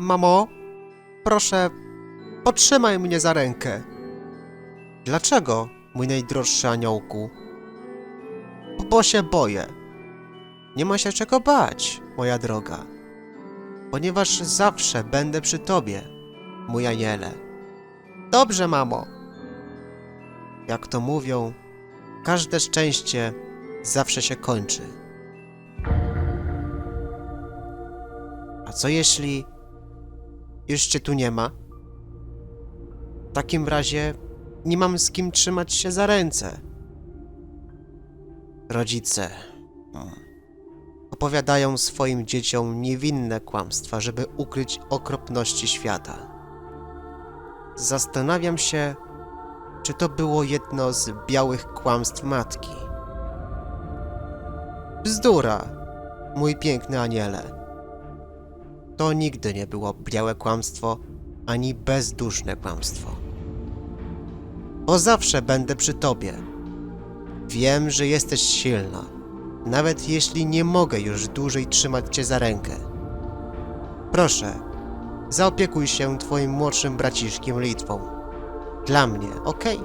Mamo, proszę, potrzymaj mnie za rękę. Dlaczego, mój najdroższy aniołku? Bo się boję. Nie ma się czego bać, moja droga, ponieważ zawsze będę przy tobie, mój aniele. Dobrze, mamo. Jak to mówią, każde szczęście zawsze się kończy. A co jeśli już cię tu nie ma? W takim razie nie mam z kim trzymać się za ręce. Rodzice opowiadają swoim dzieciom niewinne kłamstwa, żeby ukryć okropności świata. Zastanawiam się, czy to było jedno z białych kłamstw matki. Bzdura, mój piękny aniele. To nigdy nie było białe kłamstwo, ani bezduszne kłamstwo. Bo zawsze będę przy tobie. Wiem, że jesteś silna, nawet jeśli nie mogę już dłużej trzymać cię za rękę. Proszę, zaopiekuj się twoim młodszym braciszkiem Litwą. Dla mnie, okej?